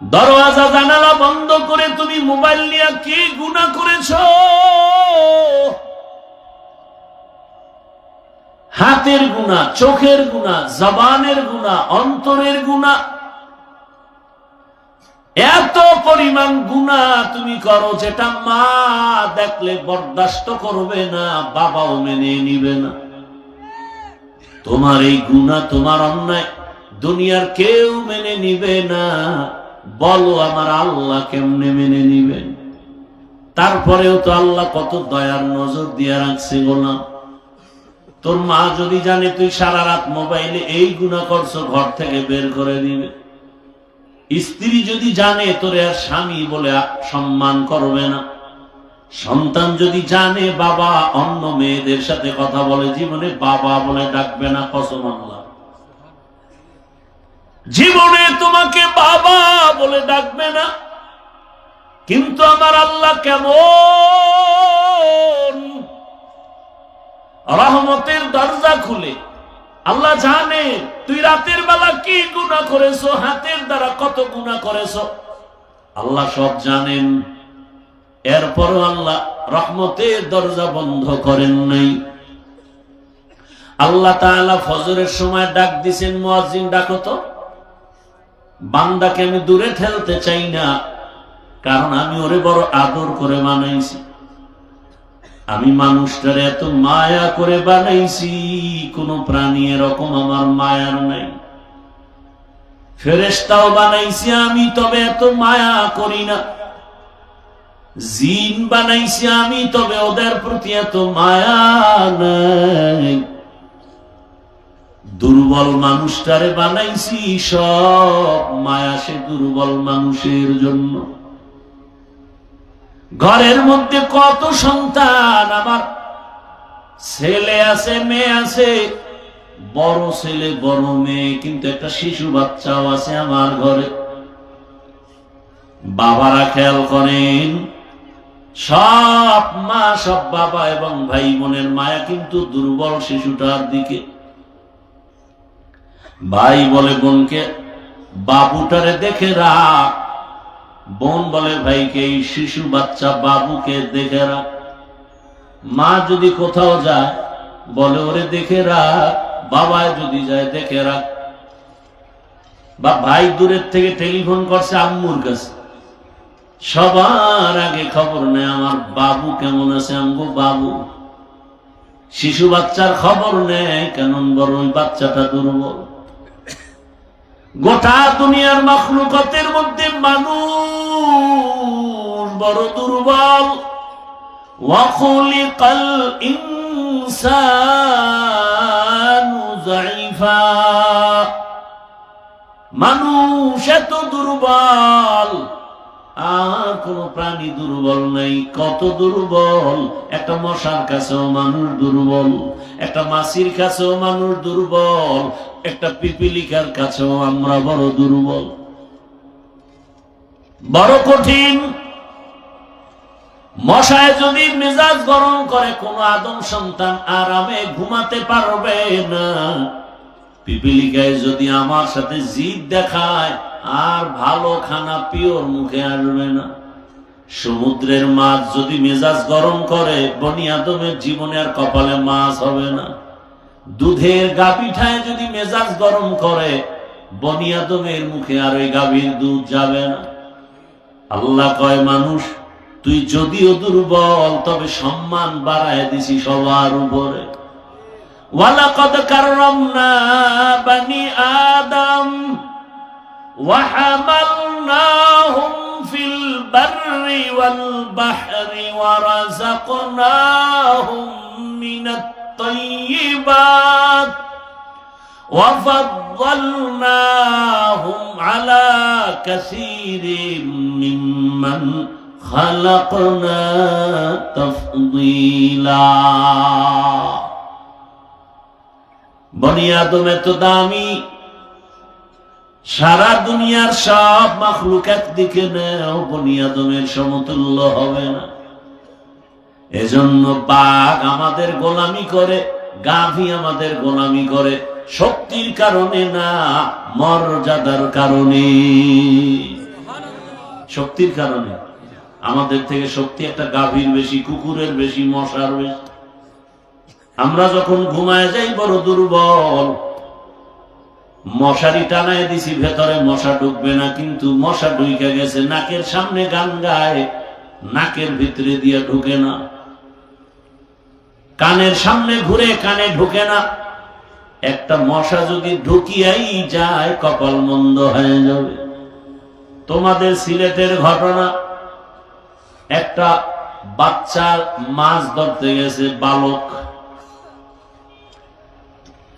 দরওয়াজা, জানালা বন্ধ করে তুমি মোবাইল নিয়ে কি গুণা করেছ? হাতের গুণা চোখের গুণা জবানের গুণা অন্তরের গুণা এত পরিমাণ গুণা তুমি করো যেটা মা দেখলে বরদাস্ত করবে না, বাবাও মেনে নিবে না। তোমার এই গুণা তোমার অন্যায় দুনিয়ার কেউ মেনে নিবে না। বলো আমার আল্লাহ কেমনে মেনে নিবেন? তারপরেও তো আল্লাহ কত দয়ার নজর দিয়ে রাখছে গোলাম তোর মা যদি জানে তুই সারা রাত মোবাইলে এই গুণা করছ, ঘর থেকে বের করে দিবে। স্ত্রী যদি জানে তোরে আর স্বামী বলে সম্মান করবে না। সন্তান যদি জানে বাবা অন্য মেয়েদের সাথে কথা বলে, জীবনে বাবা বলে ডাকবে না, কসম আল্লাহ। জীবনে তোমাকে বাবা বলে ডাকবে না। কিন্তু আমার আল্লাহ কেমন? রহমতের দরজা খুলে। আল্লাহ জানে, তুই রাতের বেলা কি গুণা করেছ, হাতের দ্বারা কত গুণা করেছ? আল্লাহ সব জানেন। এরপরও আল্লাহ রহমতের দরজা বন্ধ করেন নাই। আল্লাহ ফজরের সময় ডাক দিছেন, মুয়াজ্জিন ডাকো তো। বান্দাকে আমি দূরে ঠেলতে চাই না, কারণ আমি ওরে বড় আদর করে বানাইছি। আমি মানুষটারে এত মায়া করে বানাইছি, কোন প্রাণী এরকম আমার মায়ার নাই। ফেরেস্তাও বানাইছি আমি, তবে এত মায়া করি না। জিন বানাইছি আমি, তবে ওদের প্রতি এত মায়া নাই। দুর্বল মানুষটারে বানাইছি, সব মায়া সে দুর্বল মানুষের জন্য। ঘরের মধ্যে কত সন্তান, আমার ছেলে আছে, মেয়ে আছে, বড় ছেলে, বড় মেয়ে, কিন্তু একটা শিশু বাচ্চাও আছে আমার ঘরে। বাবারা খেয়াল করেন, সব মা, সব বাবা এবং ভাই বোনের মায়া কিন্তু দুর্বল শিশুটার দিকে। ভাই বলে বোনকে, বাবুটারে দেখে রাখ। বোন বলে ভাইকে এই শিশু বাচ্চা বাবুকে দেখে রাখ। মা যদি কোথাও যায়, বলে, ওরে দেখে রাখ, বাবায় যদি যায়, দেখে রাখ। বা ভাই দূরের থেকে টেলিফোন করছে আম্মুর কাছে। সবার আগে খবর নেয়, আমার বাবু কেমন আছে আমগো বাবু? শিশু বাচ্চার খবর নেয়, কেমন বড় ওই বাচ্চাটা দুর্বল। গোটা দুনিয়ার মখলুকতের মধ্যে মানুষ বড় দুর্বল। ওয়াকুলিকাল ইনসানু যাইফা। মানুষ এত দুর্বল, আর কোন প্রাণী দুর্বল নাই। কত দুর্বল? একটা মশার কাছেও মানুষ দুর্বল, একটা মাসির কাছেও মানুষ দুর্বল। একটা পিপিলিকার কাছেও আমরা বড় দুর্বল। বড় কঠিন। মশায় যদি মেজাজ গরম করে, কোন আদম সন্তান আরামে ঘুমাতে পারবে না। পিপিলিকায় যদি আমার সাথে জিদ দেখায়, আর ভালো খানা পিওর মুখে আসবে না। সমুদ্রের মাছ যদি মেজাজ গরম করে বনিয়াদমের জীবনে আর কপালে মাছ হবে না। দুধের গাবিঠায় যদি মেজাজ গরম করে বনিয়াদমের মুখে আর ওই গাভীর দুধ যাবে না আল্লাহ কয় মানুষ তুই যদিও দুর্বল তবে সম্মান বাড়ায় দিছি সবার উপরে ওয়ালাকাদ কাররামনা বানি আদম وحملناهم في البر والبحر ورزقناهم وفضلناهم على كثير ممن خلقنا تفضيلا বনি আদম এত দামি সারা দুনিয়ার সব মাখলুক একদিকে নেও বনি আদমের সমতুল্য হবে না এজন্য বাঘ আমাদের গোলামি করে গাভী আমাদের গোলামি করে শক্তির কারণে না, মর্যাদার কারণে। শক্তির কারণে। আমাদের থেকে শক্তি একটা গাভীর বেশি, কুকুরের বেশি, মশার বেশি। আমরা যখন ঘুমায় যাই, বড় দুর্বল। মশারি টানায় দিছি, ভেতরে মশা ঢুকবে না, কিন্তু মশা ঢুকে গেছে, নাকের সামনে গান গায়, নাকের ভিতরে দিয়ে ঢুকে না। কানের সামনে ঘুরে, কানে ঢুকে না। একটা মশা যদি ঢুকিয়াই যায়, কপাল মন্দ হয়ে যাবে। তোমাদের সিলেটের ঘটনা, একটা বাচ্চার মাছ ধরতে গেছে বালক।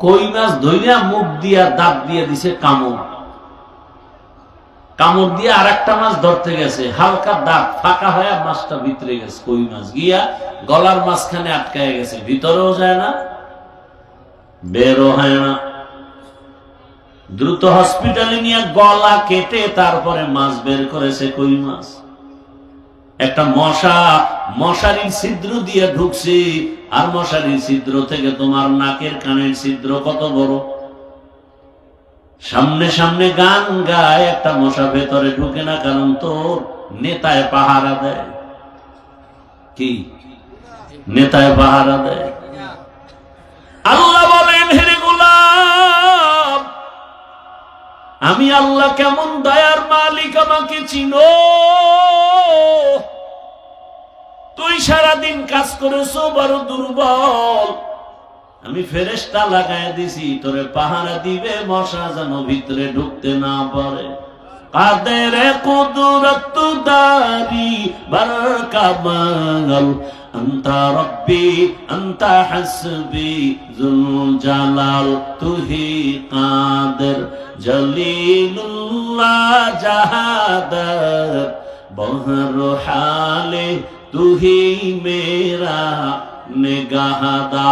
কই মাছ ধইরা মুখ দিয়া দাঁত দিয়ে দিছে কামড়। কামড় দিয়ে আর একটা মাছ ধরতে গেছে, হালকা দাঁত, ফাঁকা হয়ে মাছটা ভিতরে গেছে, কই মাছ। গিয়া গলার মাঝখানে আটকায় গেছে, ভিতরেও যায় না বেরও হয় না। দ্রুত হসপিটালে নিয়ে গলা কেটে তারপরে মাছ বের করেছে কই মাছ? একটা মশা, মশারির ছিদ্র দিয়ে ঢুকছে। আর মশারির ছিদ্র থেকে তোমার নাকের কানের ছিদ্র কত বড়? সামনে সামনে গান গায়, একটা মশা ভেতরে ঢুকে না কারণ তোর নেতায় পাহারা দেয়। কি? নেতায় পাহারা দেয়। আল্লাহ আমি আল্লাহ কেমন দয়ার মালিক আমাকে চিনো? তুই সারাদিন কাজ করেছ, বড় দুর্বল। আমি ফেরেস্তা লাগাই দিছি, তোরে পাহারা দিবে, মশা যেন ভিতরে ঢুকতে না পারে। কাদের কুদরত দারি বার কামাল আন্তা রব্বি, আন্তা হাসবি জুল জালাল, তুহি কাদের, জলিলুল্লাহ জাহাদার, বহর হালে, তুহি মেরা নেগাহাদা।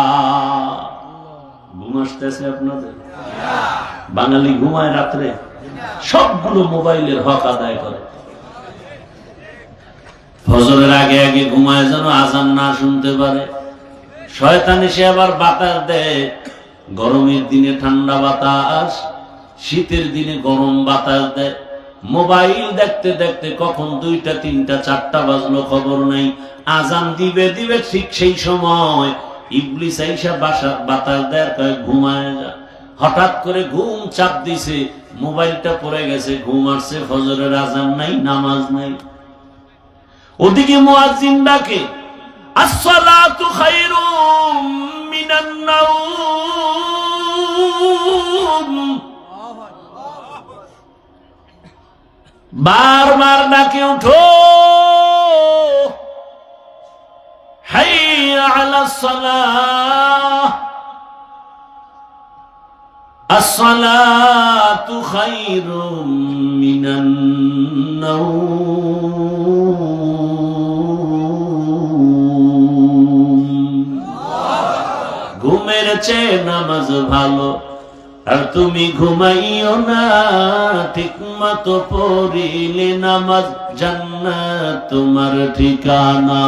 ঘুম আসতেছে আপনাদের? বাঙালি ঘুমায় রাত্রে? সবগুলো মোবাইলের হক আদায় করে। ফজরের আগে আগে ঘুমায় যেন আজান না শুনতে পারে। শয়তান এসে আবার বাতাস দেয়। গরমের দিনে ঠান্ডা বাতাস, শীতের দিনে গরম বাতাস দেয়। মোবাইল দেখতে দেখতে কখন দুইটা, তিনটা, চারটা বাজলো খবর নাই। আজান দিবে দিবে ঠিক সেই সময় ইবলিস আইসা বাসা বাতাস দেয় ঘুমায় যা। হঠাৎ করে ঘুম চাপ দিছে। মোবাইলটা পড়ে গেছে, ঘুম আসছে, ফজরের আজান নাই, নামাজ নাই। ওদিকে মুয়াজ্জিন ডাকে, আসসালাতু খায়রুম মিনান নাওম। বারবার ডাকে, উঠো। হাই আলা সালাহ। আসসালাতু খায়রুম মিনান চেয়ে নামাজ ভালো। আর তুমি ঘুমাইও না, ঠিক মতো পড়িলে নামাজ জান্নাত তোমার ঠিকানা।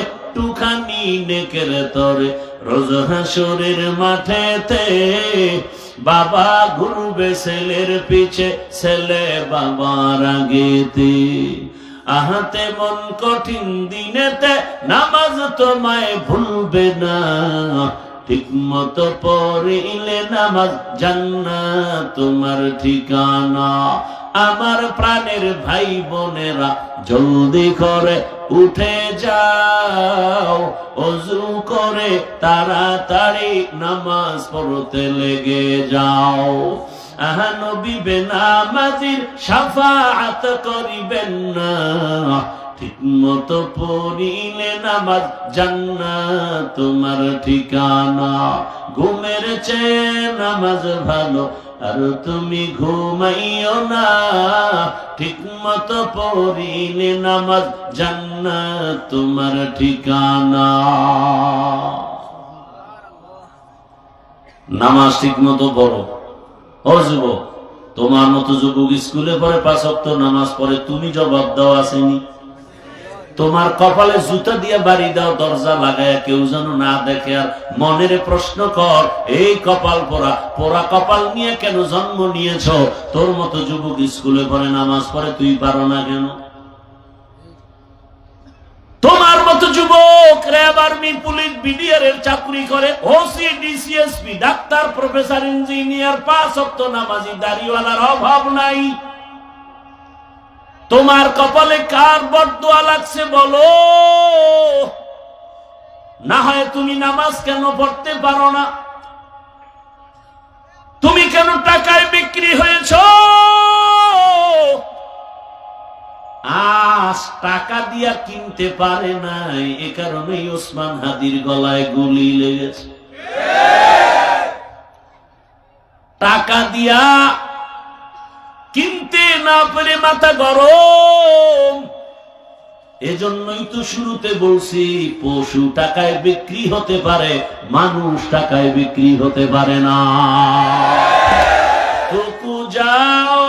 একটুখানি নেকের তরে রোজ হাসরের মাঠেতে বাবা ঘুরবে ছেলের পিছে, ছেলে বাবার আগেতে। আহাতে মন কঠিন দিনেতে নামাজ তোমায় ভুলবে না। ঠিক মতো পড়িলে নামাজ জান্নাত তোমার ঠিকানা। আমার প্রাণের ভাই বোনেরা জলদি করে উঠে যাও, অজু করে তাড়াতাড়ি নামাজ পড়তে লেগে যাও। আহা, নবী বেনামাজির সাফাআত করিবেন না। ঠিক মতো পড়িলে নামাজ জান্নাত তোমার ঠিকানা। ঘুমের চেয়ে নামাজ ভালো, আর তুমি ঘুমাইও না। ঠিক মতো পড়িলে নামাজ জান্নাত তোমার ঠিকানা। নামাজ ঠিক মতো পড়ো। ও তোমার মতো যুবক স্কুলে পড়ে পাঁচ অক্ট নামাজ পড়ে, তুমি জবাব দাও আসেনি। তোমার কপালে জুতা দিয়ে বাড়ি দাও, দরজা লাগায় কেউ যেন না দেখে। আর মনের প্রশ্ন কর, এই কপাল পোড়া পোড়া কপাল নিয়ে কেন জন্ম নিয়েছ? তোর মতো যুবক স্কুলে পড়ে, নামাজ পড়ে, তুই পারো না কেন? তোমার মতো যুবক র্যাব আর্মি, পুলিশ, বিডিআর এর চাকরি করে, OC, DC SP, doctor, professor, engineer, পাঁচ সপ্তাহ নামাজি দাঁড়িয়ে অভাব নাই। তোমার কপালে কার বরদোয়া লাগছে বলো? না হয় তুমি নামাজ কেন পড়তে পারো না? তুমি কেন টাকায় বিক্রি হয়েছ? আজ টাকা দিয়া কিনতে পারে নাই, এ কারণেই ওসমান হাদির গলায় গুলি লেগেছে। টাকা দিয়া না পেরে মাথা গরম। এজন্যই তো শুরুতে বলছি, পশু টাকায় বিক্রি হতে পারে, মানুষ টাকায় বিক্রি হতে পারে না। তো যাও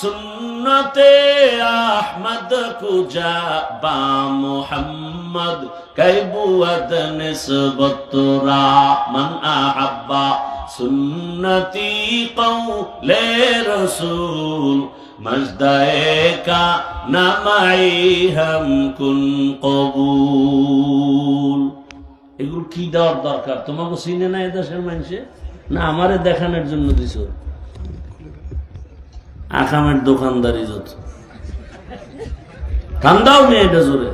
সুন্নতে, আহমদ কুজা বা মোহাম্মদ কৈবুয়াদ নিসবতরা মান আহাব্বা। সুন্নতি কৌলে রসুল মজদায়ে কা নামাই হাম কুন কবুল এগুলো কি দেওয়ার দরকার? তোমাকে চিনে না এদেশের মানুষে? না, আমারে দেখানোর জন্য দিছ। আকামের দোকানদারি যত। ঠান্ডাও নেই এটা জোরে।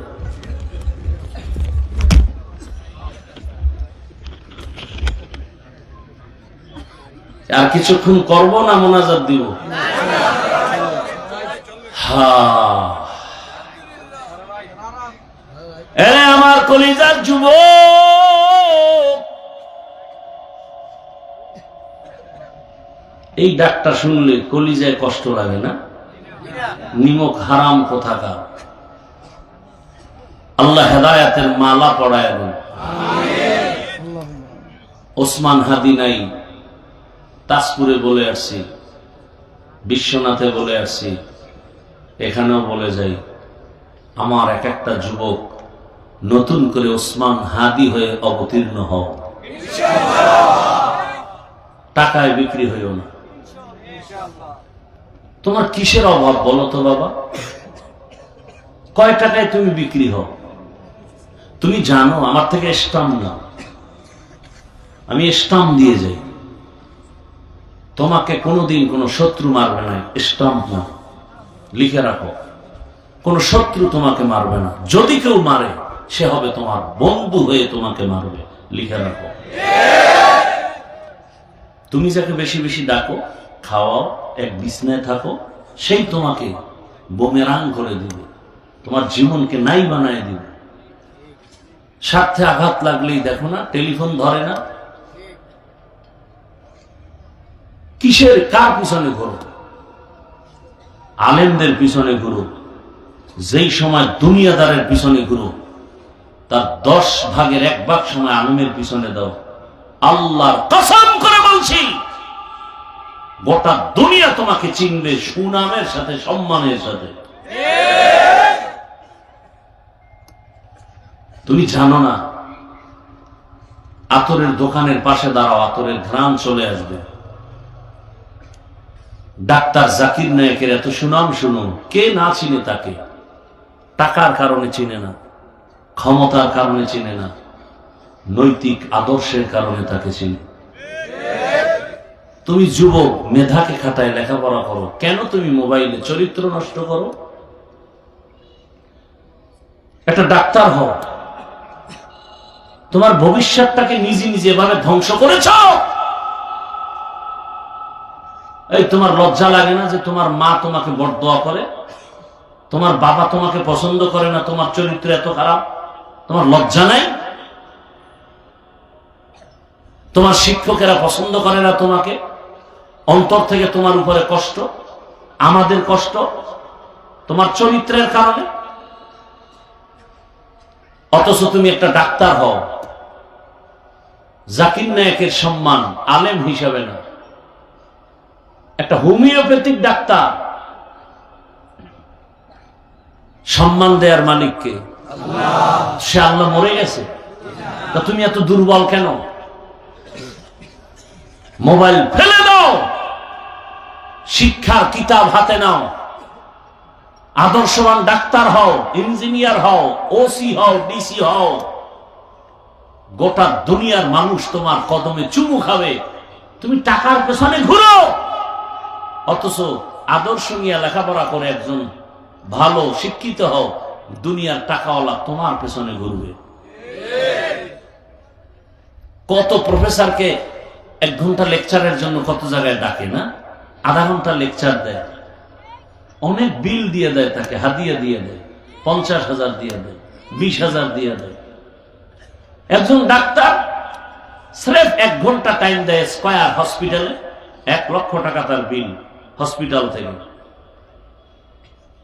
আর কিছুক্ষণ করব না, মোনাজাত দিব? আমার কলিজার যুব এই ডাকটা শুনলে কলিজায় কষ্ট লাগে না? নিমক হারাম কোথাকার? আল্লাহ হেদায়াতের মালা পড়ায় ওসমান হাদি নাই, তাজপুরে বলে আসছি, বিশ্বনাথে বলে আসছি। এখানেও বলে যাই আমার এক একটা যুবক নতুন করে ওসমান হাদি হয়ে অবতীর্ণ হও। টাকায় বিক্রি হইও না। তোমার কিসের অভাব বলো তো বাবা? কয় টাকায় তুমি বিক্রি হও? তুমি জানো আমার থেকে স্টাম্প না আমি স্টাম্প দিয়ে যাই। তোমাকে কোনোদিন কোনো শত্রু মারবে না, স্টাম্প না। লিখে রাখো। কোন শত্রু তোমাকে মারবে না। যদি কেউ মারে, সে হবে তোমার বন্ধু হয়ে তোমাকে মারবে। লিখে রাখো। তুমি যাকে বেশি বেশি ডাকো, খাওয়াও, এক বিছনায় থাকো, সেই তোমাকে বোমেরাং করে দিবে। তোমার জীবনকে নাই বানায় দিবে। স্বার্থে আঘাত লাগলেই দেখো না, টেলিফোন ধরে না। কিসের কার পিছনে ঘোরো? আলেমদের পিছনে ঘুরো যেই সময় দুনিয়াদারের পিছনে ঘুরো তার দশ ভাগের এক ভাগ সময় আলমের পিছনে দাও। আল্লাহর কসম করে বলছি, গোটা দুনিয়া তোমাকে চিনবে সুনামের সাথে, সম্মানের সাথে। তুমি জানো না, আতরের দোকানের পাশে দাঁড়াও, আতরের ঘ্রাণ চলে আসবে। ডাক্তার জাকির নায়কের এত সুনাম শুনুন, কে না চিনে তাকে? টাকার কারণে চিনে না, ক্ষমতার কারণে চিনে না, নৈতিক আদর্শের কারণে তাকে চিনে। তুমি যুবক, মেধাকে খাতায় লেখাপড়া করো, কেন তুমি মোবাইলে চরিত্র নষ্ট করো? একটা ডাক্তার হও। তোমার ভবিষ্যৎটাকে নিজে নিজে এভাবে ধ্বংস করেছ? এই তোমার লজ্জা লাগে না যে তোমার মা তোমাকে বরদোয়া করে? তোমার বাবা তোমাকে পছন্দ করে না, তোমার চরিত্র এত খারাপ? তোমার লজ্জা নাই? তোমার শিক্ষকেরা পছন্দ করে না তোমাকে? অন্তর থেকে তোমার উপরে কষ্ট? আমাদের কষ্ট? তোমার চরিত্রের কারণে? অথচ তুমি একটা ডাক্তার হও। জাকির নায়কের সম্মান আলেম হিসাবে না। একটা হোমিওপ্যাথিক ডাক্তার। সম্মান দেয়ার মালিককে। সে আল্লাহ মরে গেছে। তা তুমি এত দুর্বল কেন? মোবাইল ফেলে দাও। শিক্ষার কিতাব হাতে নাও। আদর্শবান ডাক্তার হও, ইঞ্জিনিয়ার হও, ওসি হও, ডিসি হও। গোটা দুনিয়ার মানুষ তোমার কদমে চুমু খাবে। তুমি টাকার পেছনে ঘুরো। অথচ আদর্শ নিয়ে লেখাপড়া করে একজন ভালো, শিক্ষিত হও, দুনিয়ার টাকাওয়ালা তোমার পেছনে ঘুরবে। কত প্রফেসরকে এক ঘণ্টা লেকচারের জন্য কত জায়গায় ডাকে, না? আধা ঘণ্টা লেকচার দেয়। অনেক বিল দিয়ে দেয় তাকে, হাদিয়া দিয়ে দেয়, পঞ্চাশ হাজার দিয়ে দেয়, বিশ হাজার দিয়ে দেয়। একজন ডাক্তার স্রেফ এক ঘণ্টা টাইম দেয় স্কয়ার হসপিটালে এক লক্ষ টাকা তার বিল হসপিটাল থেকে।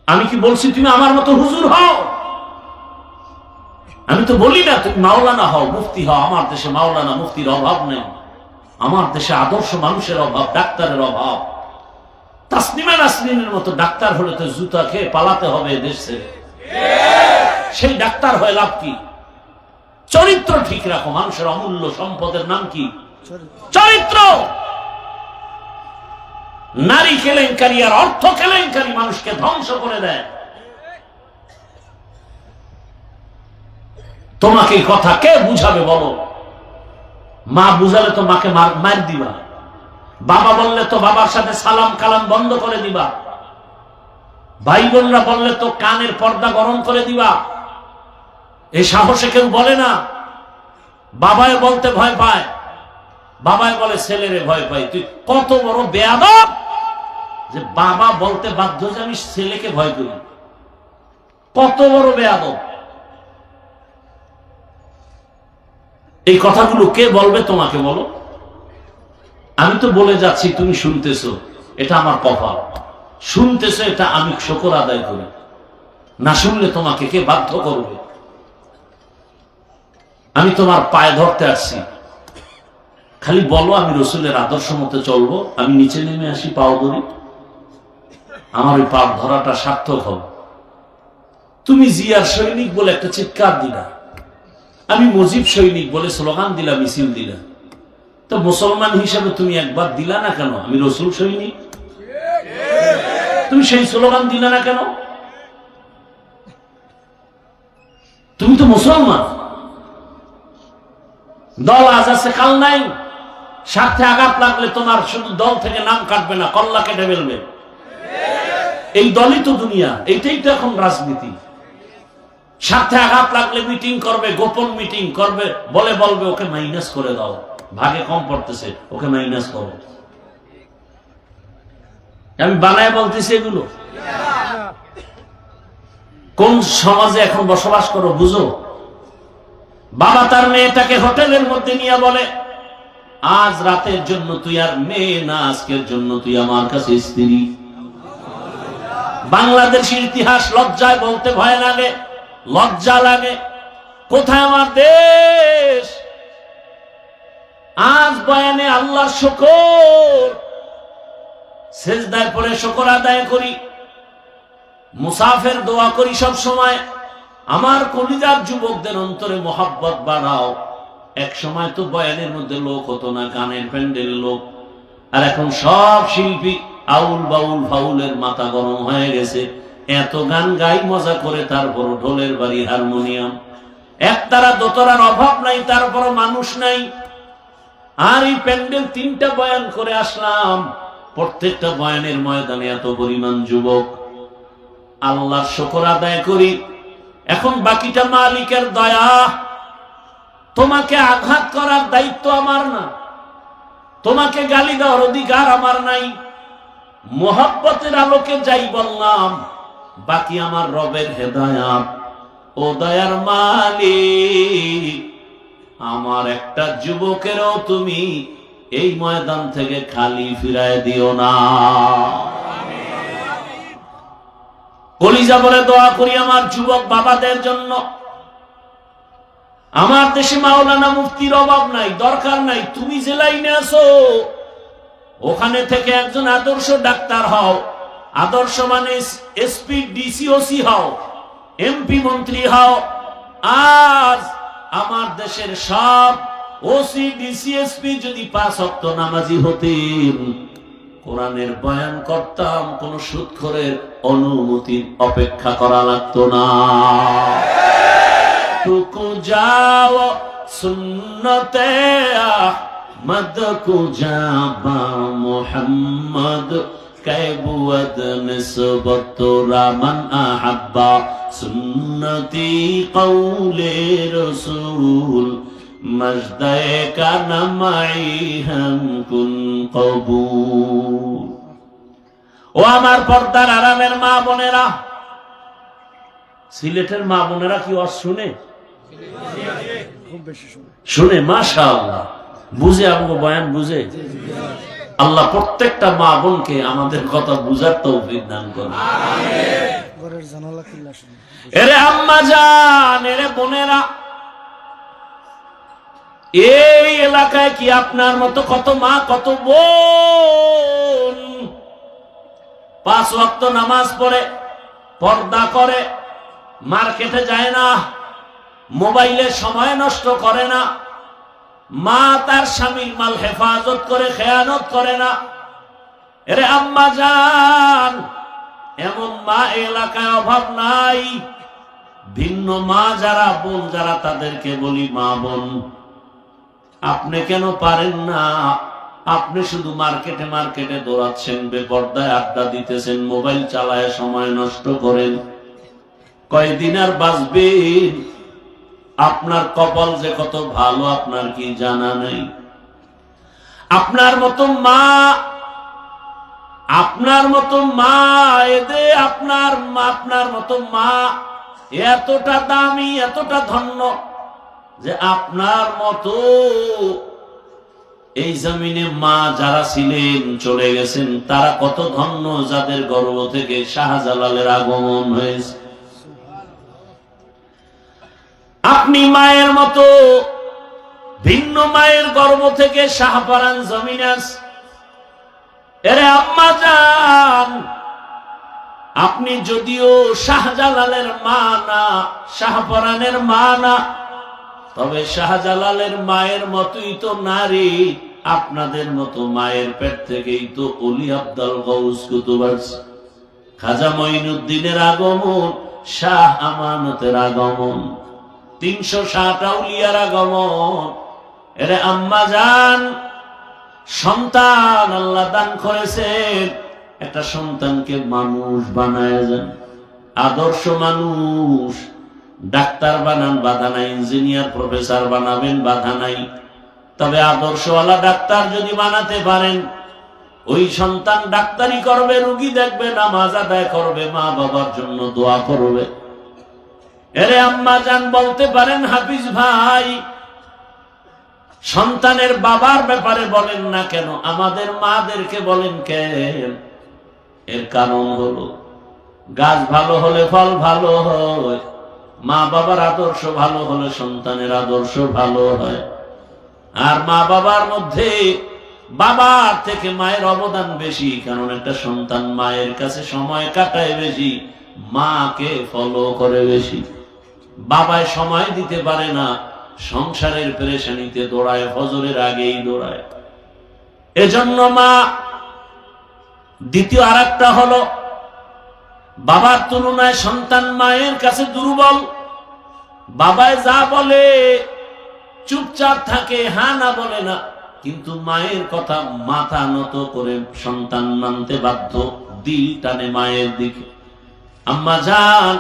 আমি কি বলছি তুমি আমার মতো হুজুর হও? আমি তো বলি না তুমি মাওলানা হও মুফতি হও আমার দেশে মাওলানা মুফতির অভাব নেই। আমার দেশে আদর্শ মানুষের অভাব ডাক্তারের অভাব। তাসনিমা নাসরিনের মতো ডাক্তার হলে তো জুতা খেয়ে পালাতে হবে দেশ ছেড়ে। সেই ডাক্তার হয়ে লাভ কি? চরিত্র ঠিক রাখো মানুষের অমূল্য সম্পদের নাম কি? চরিত্র! নারী কেলেঙ্কারি আর অর্থ কেলেঙ্কারি মানুষকে ধ্বংস করে দেয়। তোমাকে কথা কে বুঝাবে বলো? মা বুঝালে তো মাকে মার- দিবা। বাবা বললে তো বাবার সাথে সালাম কালাম বন্ধ করে দিবা। ভাই বোনরা বললে তো কানের পর্দা গরম করে দিবা। এই সাহসে কেউ বলে না। বাবায় বলতে ভয় পায়। বাবায় বলে, ছেলেরে ভয় পাই তুই কত বড় বেয়াদব! যে বাবা বলতে বাধ্য যে আমি ছেলেকে ভয় করি। কত বড় বেয়াদব। এই কথাগুলো কে বলবে তোমাকে বলো? আমি তো বলে যাচ্ছি, তুমি শুনতেছো, এটা আমার কপাল। শুনতেছো, এটা আমি শকর আদায় করি। না শুনলে তোমাকে কে বাধ্য করবে? আমি তোমার পায়ে ধরতে আসছি। খালি বলো, আমি রসুলের আদর্শ মতো চলবো, আমি নিচে নেমে আসি, পাও ধরি। আমার ওই পাপ ধরাটা সার্থক হবে। তুমি জিয়ার সৈনিক বলে একটা চিৎকার দিলা। আমি মুজিব সৈনিক বলে স্লোগান দিলাম মিছিল দিলাম তো মুসলমান হিসাবে তুমি একবার দিলা না কেন? আমি রসুল সৈনিক। তুমি সেই স্লোগান দিলা না কেন? তুমি তো মুসলমান। দল আজ আছে, কাল নাই। স্বার্থে আঘাত লাগলে তোমার শুধু দল থেকে নাম কাটবে না কল্লা কেটে ফেলবে এই দলই তো দুনিয়া এইটাই তো এখন রাজনীতি। স্বার্থে আঘাত লাগলে মিটিং করবে, গোপন মিটিং করবে, বলে বলবে, ওকে মাইনাস করে দাও, ভাগে কম পড়তেছে, ওকে মাইনাস করো। আমি বানায় বলতেছি এগুলো। কোন সমাজে এখন বসবাস করো, বুঝো? বাবা তার মেয়েটাকে হোটেলের মধ্যে নিয়ে বলে, আজ রাতের জন্য তুই আর মেয়ে না, আজকের জন্য তুই আমার কাছে স্ত্রী। বাংলাদেশের ইতিহাস লজ্জায় বলতে ভয় লাগে, লজ্জা লাগে। কোথায় আমার দেশ? আজ বয়ানে আল্লাহ শকর। সেজদায় পরে শকর আদায় করি। মুসাফের দোয়া করি সব সময়। আমার কলিজার যুবকদের অন্তরে মোহাব্বত বাড়াও। এক সময় তো বয়ানের মধ্যে লোক হতো না, গানের প্যান্ডেল লোক। আর এখন সব শিল্পী আউল বাউল ফাউলের মাথা গরম হয়ে গেছে। এত গান গাই, মজা করে তারপর ঢোলের বাড়ি হারমোনিয়াম। একতারা দোতরার অভাব নাই তারপর মানুষ নাই। আর এই প্যান্ডেল তিনটা বয়ান করে আসলাম। প্রত্যেকটা বয়ানের ময়দানে এত পরিমাণ যুবক। আল্লাহর শকর আদায় করি। এখন বাকিটা মালিকের দয়া। তোমাকে আঘাত করার দায়িত্ব আমার না। তোমাকে গালি দেওয়ার অধিকার আমার নাই। মোহাব্বতের আলোকে যাই বললাম, বাকি আমার রবের হেদায়াত। ও দয়ার মালিক, আমার একটা যুবকেরও তুমি এই ময়দান থেকে খালি ফিরায় দিও না। কলিজা বলে দোয়া করি আমার যুবক বাবাদের জন্য। আমার দেশে মাওলানা মুফতির অভাব নাই, দরকার নাই, তুমি যে লাইনে আসো ওখানে থেকে একজন আদর্শ ডাক্তার হও। আদর্শ মানে এসপি, ডিসিওসি হও। এমপি মন্ত্রী হও। আজ আমার দেশের সব ওসি ডিসিএসপি যদি পাঁচ অক্ট নামাজি হতেন, কোরআনের বয়ান করতাম, কোন সুৎখরের অনুমতির অপেক্ষা করা লাগতো না। টুকু যাও, সুন্নতে مد کو جابا محمد كيبود نسبت رامن أحبا سنتي قول رسول مجدے کا نمائی ہم کن قبول ও আমার পর্দার আরামের মা বোনেরা সিলেটের মা বোনেরা কি অস শুনে শুনে মাশাআল্লাহ বুঝে আমাকে বয়ান বুঝে? আল্লাহ প্রত্যেকটা মা বোনকে আমাদের কথা বুঝার তৌফিক দান শুনে এরে আম্মা জান এরে বোনেরা এই এলাকায় কি আপনার মতো কত মা কত বোন? পাঁচ ওয়াক্ত নামাজ পড়ে পর্দা করে মার্কেটে যায় না মোবাইলে সময় নষ্ট করে না মা তার স্বামীর মাল হেফাজত করে, খেয়ানত করে না। এরে আম্মা জান, এমন মা এলাকায় অভাব নাই। ভিন্ন মা যারা, বোন যারা, তাদেরকে বলি মা বোন। আপনি কেন পারেন না? আপনি শুধু মার্কেটে মার্কেটে দৌড়াচ্ছেন, বেপর্দায় আড্ডা দিতেছেন, মোবাইল চালায় সময় নষ্ট করেন। কয়দিন আর বাঁচবেন? আপনার কপাল যে কত ভালো, আপনার কি জানা নেই? আপনার মতো মা, আপনার মতো মা এদে আপনার মা, আপনার মতো মা এতটা দামি, এতটা ধন্য যে আপনার মতো এই জমিনে মা যারা ছিলেন, চলে গেছেন, তারা কত ধন্য যাদের গর্ব থেকে শাহজালালের আগমন হয়েছে। আপনি মায়ের মতো ভিন্ন মায়ের গর্ব থেকে শাহপারান জমিন আস এরে আম্মা যান আপনি যদিও শাহজালালের মা না, শাহপরানের মা না, তবে শাহজালালের মায়ের মতোই তো নারী, আপনাদের মতো মায়ের পেট থেকেই তো অলি আব্দাল গৌস কুতুব আসছে। খাজা মঈনুদ্দিনের আগমন, শাহ আমানতের আগমন তিনশো ষাট আউলিয়ার আগমন। এরে আম্মা যান সন্তান আল্লাহ দান করেছেন। একটা সন্তানকে মানুষ বানায় যান, আদর্শ মানুষ। ডাক্তার বানান, বাধা নাই। ইঞ্জিনিয়ার, প্রফেসর বানাবেন, বাধা নাই। তবে আদর্শওয়ালা ডাক্তার যদি বানাতে পারেন, ওই সন্তান ডাক্তারি করবে, রুগী দেখবে, নামাজ আদায় করবে মা বাবার জন্য দোয়া করবে। এরে আম্মা যান বলতে পারেন হাফিজ ভাই, সন্তানের বাবার ব্যাপারে বলেন না কেন, আমাদের মাদেরকে বলেন কেন? এর কারণ হলো, গাছ ভালো হলে ফল ভালো হয়, মা বাবার আদর্শ ভালো হলে সন্তানের আদর্শ ভালো হয়। আর মা বাবার মধ্যে বাবার থেকে মায়ের অবদান বেশি, কারণ একটা সন্তান মায়ের কাছে সময় কাটায় বেশি, মাকে ফলো করে বেশি। বাবায় সময় দিতে পারে না, সংসারের পেরেশানিতে দৌড়ায়, ফজরের আগেই দৌড়ায়। এজন্য মা, দ্বিতীয় আর একটা হলো, বাবার তুলনায় সন্তান মায়ের কাছে দুর্বল। বাবায় যা বলে, চুপচাপ থাকে, হা না বলে না, কিন্তু মায়ের কথা মাথা নত করে সন্তান মানতে বাধ্য, দিল টানে মায়ের দিকে। আম্মা যান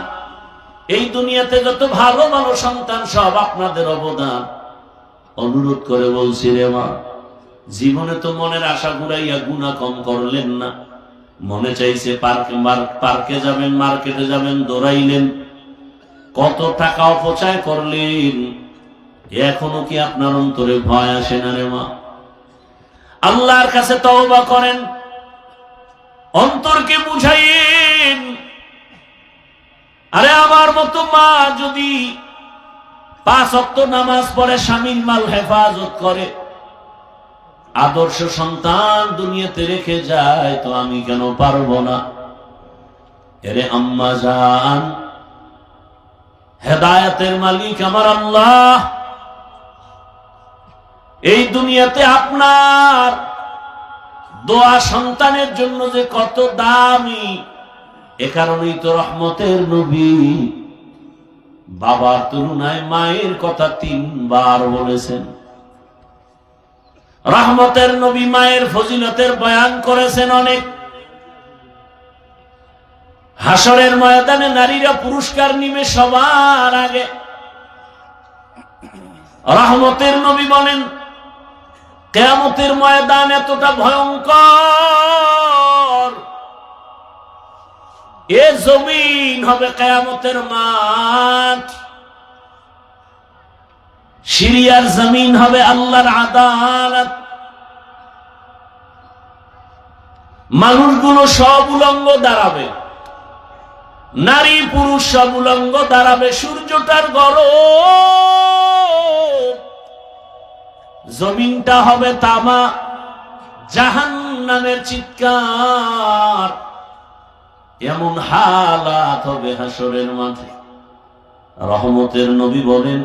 এই দুনিয়াতে যত ভালো ভালো সন্তান সব আপনাদের অবদান। অনুরোধ করে বলছি রে মা, জীবনে তো মনের আশা ঘুরাইয়া গুণা কম করলেন না। মনে চাইছে পার্কে পার্কে যাবেন, মার্কেটে যাবেন, দৌড়াইলেন। কত টাকা অপচয় করলেন। এখনও কি আপনার অন্তরে ভয় আসে না রে মা? আল্লাহর কাছে তওবা করেন। অন্তরকে বুঝাইন আরে আমার মতো মা যদি পাঁচ অক্ত নামাজ পড়ে, স্বামীর মাল হেফাজত করে, আদর্শ সন্তান দুনিয়াতে রেখে যায়, তো আমি কেন পারব না? এরে আম্মা যান হেদায়াতের মালিক আমার আল্লাহ। এই দুনিয়াতে আপনার দোয়া সন্তানের জন্য যে কত দামি এ কারণেই তো রহমতের নবী বাবার তুলনায় মায়ের কথা তিনবার বলেছেন। রহমতের নবী মায়ের ফজিলতের বয়ান করেছেন অনেক। হাসরের ময়দানে নারীরা পুরস্কার নিবে সবার আগে। রহমতের নবী বলেন, কেয়ামতের ময়দান এতটা ভয়ঙ্কর এ জমিন হবে কেয়ামতের মাঠ। সিরিয়ার জমিন হবে আল্লাহর আদালত। মানুষগুলো সব উলঙ্গ দাঁড়াবে। নারী পুরুষ সব উলঙ্গ দাঁড়াবে। সূর্যটার গরম। জমিনটা হবে তামা। জাহান নামের চিৎকার। এমন হালাত হবে হাসরের মাঠে। রহমতের নবী বলেন,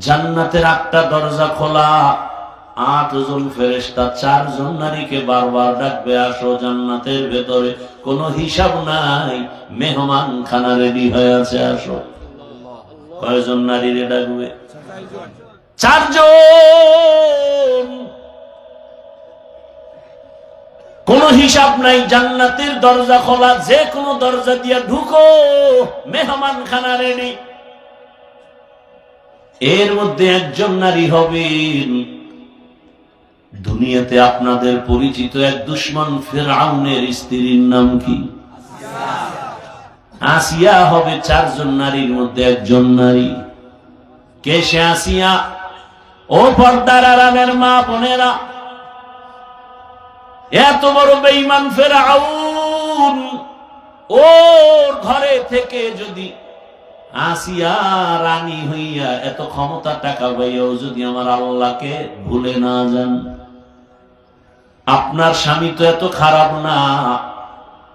জান্নাতের একটা দরজা খোলা, আট জন ফেরেস্তা চারজন নারীকে বারবার ডাকবে, আসো জান্নাতের ভেতরে, কোনো হিসাব নাই মেহমান খানা রেডি হয়ে আছে, আসো। কয়জন নারীরে ডাকবে? চারজন। কোন হিসাব নাই, জান্নাতের দরজা খোলা, যে কোনো দরজা দিয়া ঢুকো মেহমান খানা রেডি এর মধ্যে একজন নারী হবেন। দুনিয়াতে আপনাদের পরিচিত এক দুশ্মন, ফেরাউনের স্ত্রীর নাম কি? আসিয়া হবে চারজন নারীর মধ্যে একজন নারী। কে সে আসিয়া? ও পর্দার আরামের মা বোনেরা এত বড় বেঈমান ফেরাউন, ওর ঘরে থেকে যদি আসিয়া রানী হইয়া এত ক্ষমতা টাকা পাইয়াও যদি আমার আল্লাহকে ভুলে না যান। আপনার স্বামী তো এত খারাপ না।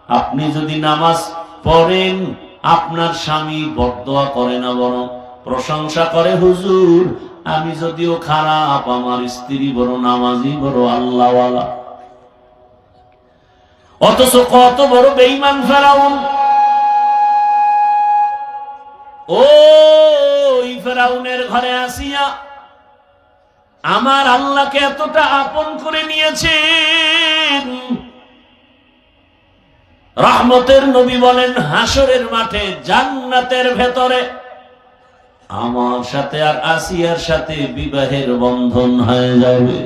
আপনি যদি নামাজ পড়েন, আপনার স্বামী বরদোয়া করে না বরং প্রশংসা করে, হুজুর, আমি যদিও খারাপ, আমার স্ত্রী বড় নামাজি, বড় আল্লাহওয়ালা। অথচ কত বড় বেইমান ফেরাউন। ওই ফেরাউনের ঘরে আসিয়া আমার আল্লাহকে এতটা আপন করে নিয়েছেন। রহমতের নবী বলেন হাসরের মাঠে, জান্নাতের ভেতরে। আমার সাথে আর আসিয়ার সাথে বিবাহের বন্ধন হয়ে যাবে।